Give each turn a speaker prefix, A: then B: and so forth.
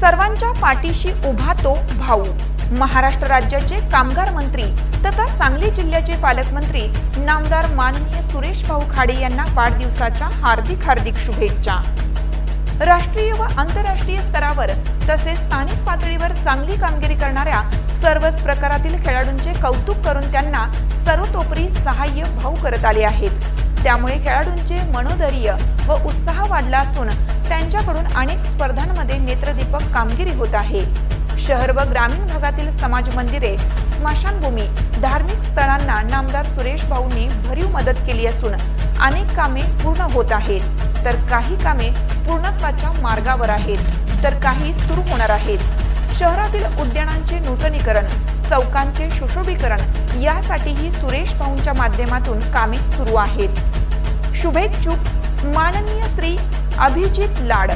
A: सर्वांच्या पाठीशी उभा तो भाऊ. महाराष्ट्र राज्याचे कामगार मंत्री तथा सांगली जिल्ह्याचे पालकमंत्री नामदार माननीय सुरेश भाऊ खाडे यांना वाढदिवसाच्या हार्दिक हार्दिक शुभेच्छा. राष्ट्रीय व आंतरराष्ट्रीय स्तरावर तसेच स्थानिक पातळीवर चांगली कामगिरी करणाऱ्या सर्वच प्रकारातील खेळाडूंचे कौतुक करून त्यांना सर्वतोपरी सहाय्य भाऊ करत आले आहेत. त्यामुळे खेळाडूंचे मनोधैर्य व उत्साह वाढला असून त्यांच्याकडून अनेक स्पर्धांमध्ये नेत्रदीपक कामगिरी होत आहे. शहर व ग्रामीण भागातील समाज मंदिरे स्मशानभूमी धार्मिक स्थळांना नामदार सुरेश भाऊंनी भरीव मदत केली असून अनेक कामे पूर्ण होत आहेत. तर काही कामे पूर्णत्वाच्या मार्गावर आहेत तर काही सुरू होणार आहेत. शहरातील उद्यानांचे नूतनीकरण चौकांचे सुशोभीकरण यासाठीही सुरेश भाऊंच्या माध्यमातून कामे सुरू आहेत. शुभेच्छुक माननीय श्री अभिजित लाड